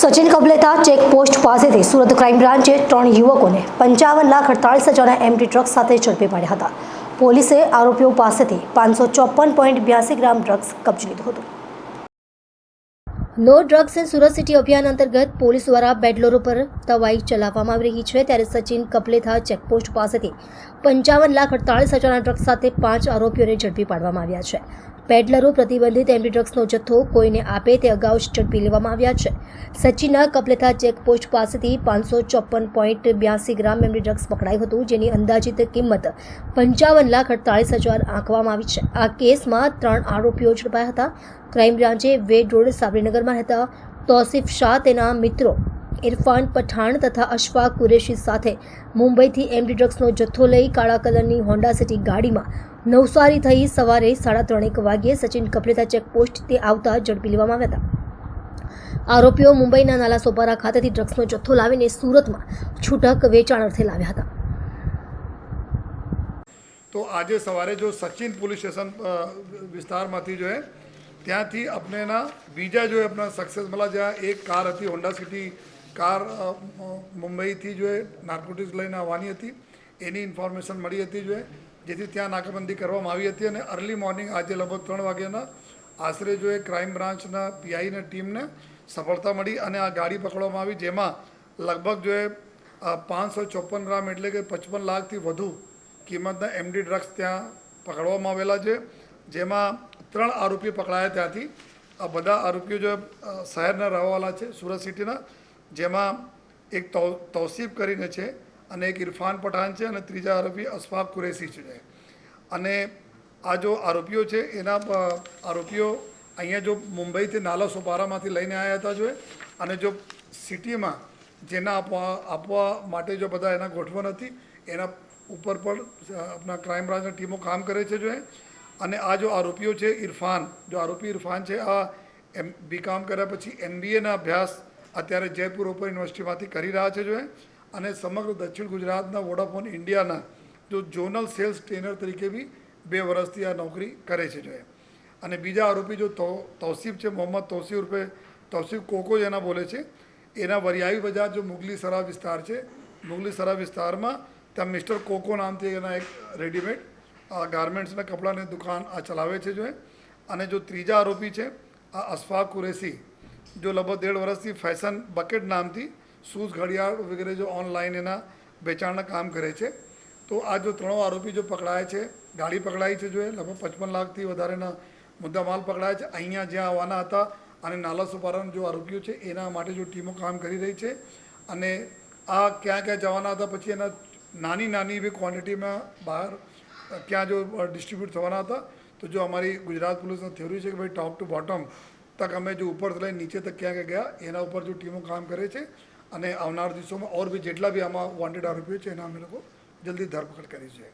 Sachin કબલેતા checkpost પાસેથી Surat crime બ્રાન્ચે ત્રણ યુવકોને પંચાવન લાખ અડતાળીસ હજારના એમટી ટ્રક સાથે ઝડપી પાડ્યા હતા. પોલીસે આરોપીઓ પાસેથી પાંચસો ચોપન પોઈન્ટ બ્યાસી ગ્રામ ડ્રગ્સ કબજે લીધું હતું. No drugs in Surat city અભિયાન અંતર્ગત પોલીસ દ્વારા બેડલોરો પર તવાઈ ચલાવવામાં આવી રહી છે ત્યારે સચિન કપલેથા ચેકપોસ્ટ પાસેથી પંચાવન લાખ અડતાળીસ હજારના ડ્રગ્સ સાથે પાંચ આરોપીઓને ઝડપી પાડવામાં આવ્યા છે. પેડલરો પ્રતિબંધિત એમડી ડ્રગ્સનો જથ્થો કોઈને આપે તે અગાઉ જ ઝડપી લેવામાં આવ્યા છે. સચિનના કપલેથા ચેકપોસ્ટ પાસેથી પાંચસો ચોપન પોઈન્ટ બ્યાસી ગ્રામ એમડી ડ્રગ્સ પકડાયું હતું, જેની અંદાજિત કિંમત પંચાવન લાખ અડતાળીસ હજાર આંકવામાં આવી છે. આ કેસમાં ત્રણ આરોપીઓ ઝડપાયા હતા. ક્રાઇમ બ્રાન્ચે વેડ રોડ સાબરીનગરમાં રહેતા તોસિફ શાહ, તેના મિત્રો ઇરફાન પઠાણ તથા અશફાક કુરેશી સાથે મુંબઈથી એમડી ડ્રગ્સનો જથ્થો લઈ કાળા કલરની હોન્ડા સિટી ગાડીમાં નવસારી થઈ સવારે સાડા ત્રણેક વાગ્યે સચિન કપલેતા ચેકપોસ્ટ તે આવતા ઝડપી લેવામાં આવ્યા હતા. આરોપીઓ મુંબઈના નાલા સોપારા ખાતેથી ડ્રગ્સનો જથ્થો લાવીને સુરતમાં છૂટક વેચાણ અર્થે લાવ્યા હતા. તો આજે સવારે જો સચિન પોલીસ સ્ટેશન વિસ્તારમાંથી જો હે, ત્યાંથી અપનેના બીજા જો અપના આપણા સક્સેસ મળ્યા જ્યાં એક કાર હતી હોન્ડા સિટી કાર મુંબઈથી જો હે નાર્કોટિક્સ લઈને આવવાની હતી. એની ઇન્ફોર્મેશન મળી હતી જો જેથી ત્યાં નાકાબંધી કરવામાં આવી હતી અને અર્લી મોર્નિંગ આજે લગભગ ત્રણ વાગ્યાના આશરે જો એ ક્રાઇમ બ્રાન્ચના પીઆઈને ટીમને સફળતા મળી અને આ ગાડી પકડવામાં આવી જેમાં લગભગ જો એ પાંચસો ચોપન ગ્રામ એટલે કે પચપન લાખથી વધુ કિંમતના એમડી ડ્રગ્સ ત્યાં પકડવામાં આવેલા છે. જેમાં ત્રણ આરોપી પકડાયા ત્યાંથી. આ બધા આરોપીઓ જો શહેરના રહેવાવાળા છે, સુરત સિટીના. જેમાં એક તૌસીફ કરીને છે અને એક ઇરફાન પઠાણ છે અને ત્રીજા આરોપી અશફાક કુરેશી છે અને આ જો આરોપીઓ છે, એના આરોપીઓ અહીંયા જો મુંબઈથી નાલા સોપારામાંથી લઈને આવ્યા હતા જો અને જો સિટીમાં જેના આપવા આપવા માટે જો બધા એના ગોઠવણ હતી, એના ઉપર પણ આપણા ક્રાઇમ બ્રાન્ચની ટીમો કામ કરે છે જો અને આ જો આરોપીઓ છે, ઇરફાન, જો આરોપી ઇરફાન છે, આ એમ બીકામ કર્યા પછી એમબીએના અભ્યાસ અત્યારે જયપુર ઓપન યુનિવર્સિટીમાંથી કરી રહ્યા છે જો એ. અને સમગ્ર દક્ષિણ ગુજરાતના વોડાફોન ઇન્ડિયાના જો ઝોનલ સેલ્સ ટ્રેનર તરીકે બી બે વર્ષથી આ નોકરી કરે છે જો અને બીજા આરોપી જો તૌસીફ છે, મોહમ્મદ તૌસીફ રૂપે તૌસીફ કોકો જેના બોલે છે. એના વરિયાવી બજાર જો મુગલી સરા વિસ્તાર છે, મુગલી સરા વિસ્તારમાં ત્યાં મિસ્ટર કોકો નામથી એના એક રેડીમેડ ગાર્મેન્ટ્સના કપડાની દુકાન આ ચલાવે છે જો અને જો ત્રીજા આરોપી છે, આ અશફાક કુરેશી, જો લગભગ દેઢ વર્ષથી ફેશન બકેટ નામથી શૂઝ ઘડિયાળ વગેરે જો ઓનલાઈન એના વેચાણના કામ કરે છે, તો આ જો ત્રણો આરોપી જો પકડાય છે, ગાડી પકડાઈ છે જો એ, લગભગ પચપન લાખથી વધારેના મુદ્દા માલ પકડાય છે, અહીંયા જ્યાં આવવાના હતા અને નાલા સુપારાના જો આરોપીઓ છે, એના માટે જો ટીમો કામ કરી રહી છે અને આ ક્યાં ક્યાં જવાના હતા, પછી એના નાની નાની એવી ક્વોન્ટિટીમાં બહાર ક્યાં જો ડિસ્ટ્રીબ્યુટ થવાના હતા, તો જો અમારી ગુજરાત પોલીસની થિયોરી છે કે ભાઈ ટોપ ટુ બોટમ તક અમે જો ઉપરથી લઈ નીચે તક ક્યાં ક્યાં ગયા, એના ઉપર જો ટીમો કામ કરે છે અને આવનાર દિવસોમાં ઓર બી જેટલા બી આમાં વોન્ટેડ આરોપીઓ છે, એના અમે લોકો જલ્દી ધરપકડ કરી છે.